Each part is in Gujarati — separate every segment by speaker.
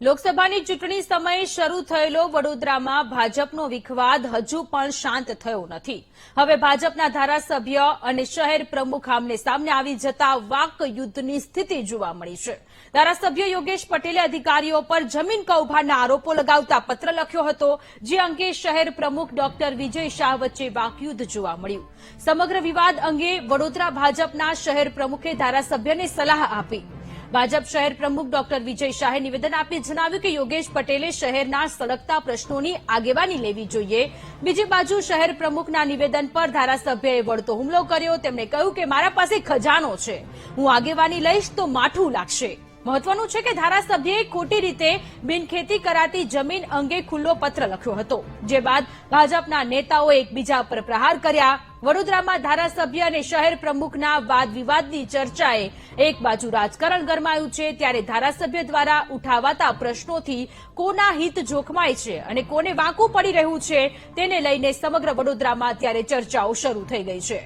Speaker 1: લોકસભાની ચૂંટણી સમયે શરૂ થયેલો વડોદરામાં ભાજપનો વિખવાદ હજુ પણ શાંત થયો નથી. હવે ભાજપના ધારાસભ્ય અને શહેર પ્રમુખ આમને સામને આવી જતા વાક યુદ્ધની સ્થિતિ જોવા મળી છે. ધારાસભ્ય યોગેશ પટેલે અધિકારીઓ પર જમીન કૌભાંડના આરોપો લગાવતા પત્ર લખ્યો હતો, જે અંગે શહેર પ્રમુખ ડોક્ટર વિજય શાહ વચ્ચે વાકયુદ્ધ જોવા મળ્યું. સમગ્ર વિવાદ અંગે વડોદરા ભાજપના શહેર પ્રમુખે ધારાસભ્યને સલાહ આપી. ભાજપ શહેર પ્રમુખ ડોક્ટર વિજય શાહે નિવેદન આપી જણાવ્યું કે યોગેશ પટેલે શહેરના સળગતા પ્રશ્નોની આગેવાની લેવી જોઈએ. બીજી બાજુ શહેર પ્રમુખના નિવેદન પર ધારાસભ્યએ વળતો હુમલો કર્યો. તેમણે કહ્યું કે મારા પાસે ખજાનો છે. હું આગેવાની લઈશ તો માઠું લાગશે. મહત્વનું છે કે ધારાસભ્યએ ખોટી રીતે બિનખેતી કરાતી જમીન અંગે ખુલ્લો પત્ર લખ્યો હતો, જે બાદ ભાજપના નેતાઓએ એકબીજા પર પ્રહાર કર્યા. વડોદરામાં ધારાસભ્ય અને શહેર પ્રમુખના વાદ વિવાદની ચર્ચાએ એક બાજુ રાજકારણ ગરમાયું છે, ત્યારે ધારાસભ્ય દ્વારા ઉઠાવાતા પ્રશ્નોથી કોના હિત જોખમાય છે અને કોને વાંકું પડી રહ્યું છે, તેને લઈને સમગ્ર વડોદરામાં અત્યારે ચર્ચાઓ શરૂ થઈ ગઈ છે.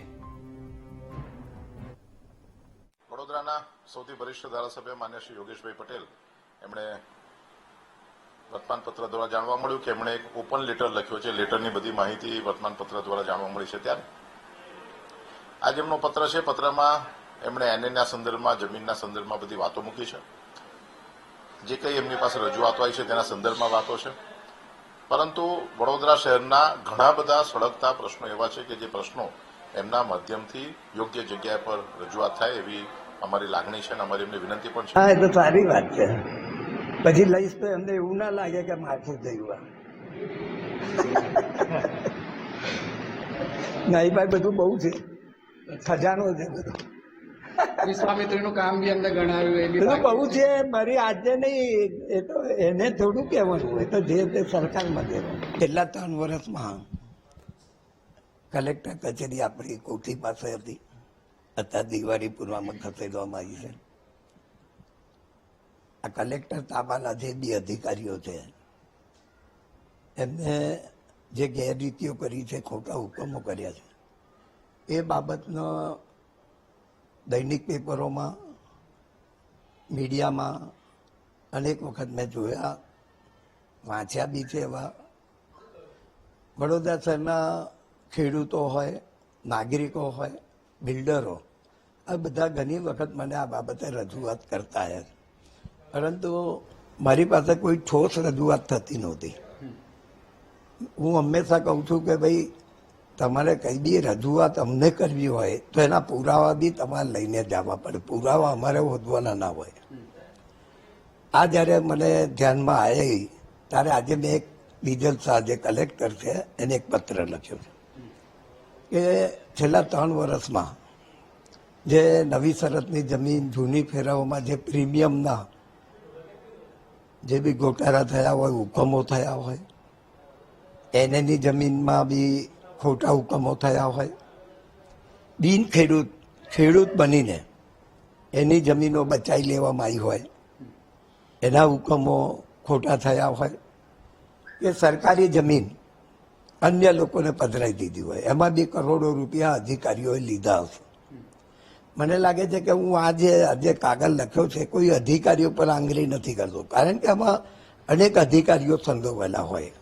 Speaker 2: વડોદરાના સૌથી વરિષ્ઠ ધારાસભ્ય માન્ય શ્રી યોગેશભાઈ પટેલ, એમણે વર્તમાનપત્ર દ્વારા જાણવા મળ્યું કે એમણે એક ઓપન લેટર લખ્યો છે. લેટરની બધી માહિતી વર્તમાનપત્ર દ્વારા જાણવા મળી છે ત્યારે. આજ એમનો પત્ર છે. પત્રમાં એમણે એનએના સંદર્ભમાં, જમીનના સંદર્ભમાં બધી વાતો મૂકી છે. જે કંઈ એમની પાસે રજૂઆતો આવી છે તેના સંદર્ભમાં વાતો છે. પરંતુ વડોદરા શહેરના ઘણા બધા સળગતા પ્રશ્નો એવા છે કે જે પ્રશ્નો એમના માધ્યમથી યોગ્ય જગ્યા પર રજૂઆત થાય એવી અમારી લાગણી છે અને અમારી એમને વિનંતી પણ છે.
Speaker 3: હા એ તો સારી વાત છે. પછી લઈશ તો એમને એવું ના લાગે કે માથું થયું આ. ના એ ભાઈ બધું બહુ છે. ખજાનો છે બધું.
Speaker 4: કામ બી એમને ગણાવ્યું એ
Speaker 3: બહુ છે. મારી આજે નહીં એ તો એને થોડું કહેવાનું એ તો જે તે સરકારમાં દેવાનું છેલ્લા ત્રણ વર્ષમાં કલેક્ટર કચેરી આપણી કોઠી પાસે હતી. અત્યારે દિવાળી પૂર્વમાં ખસેડવામાં આવી છે. આ કલેક્ટર તાબાના જે બી અધિકારીઓ છે, એમને જે ગેરરીતિઓ કરી છે, ખોટા હુકમો કર્યા છે, એ બાબતનો દૈનિક પેપરોમાં, મીડિયામાં અનેક વખત મેં જોયા, વાંચ્યા બી છે એવા. વડોદરા શહેરના ખેડૂતો હોય, નાગરિકો હોય બિલ્ડરો. આ બધા ઘણી વખત મને આ બાબતે રજૂઆત કરતા આવ્યા પરંતુ મારી પાસે કોઈ ઠોસ રજૂઆત થતી નહોતી. હું હંમેશા કહું છું કે ભાઈ, તમારે કઈ બી રજૂઆત અમને કરવી હોય, તો એના પુરાવા બી તમારે લઈને જવા પડે. પુરાવા અમારે હોદવાના ના હોય. આ જ્યારે મને ધ્યાનમાં આવી ત્યારે આજે મેં એક ડીઝલ શાહ જે કલેક્ટર છે, એને એક પત્ર લખ્યો છે. કે છેલ્લા ત્રણ વર્ષમાં જે નવી શરતની જમીન, જૂની ફેરાઓમાં જે પ્રીમિયમના જે બી ગોટારા થયા હોય હુકમો થયા હોય, એનેની જમીનમાં બી ખોટા હુકમો થયા હોય, બિન ખેડૂત ખેડૂત બનીને એની જમીનો બચાવી લેવામાં આવી હોય, એના હુકમો ખોટા થયા હોય, કે સરકારી જમીન અન્ય લોકોને પધરાઈ દીધી હોય. એમાં બી કરોડો રૂપિયા અધિકારીઓએ લીધા હશે. મને લાગે છે કે હું આ જે આજે કાગળ લખ્યો છે, કોઈ અધિકારીઓ પર આંગળી નથી કરતો. કારણ કે આમાં અનેક અધિકારીઓ સંડોવાયેલા હોય.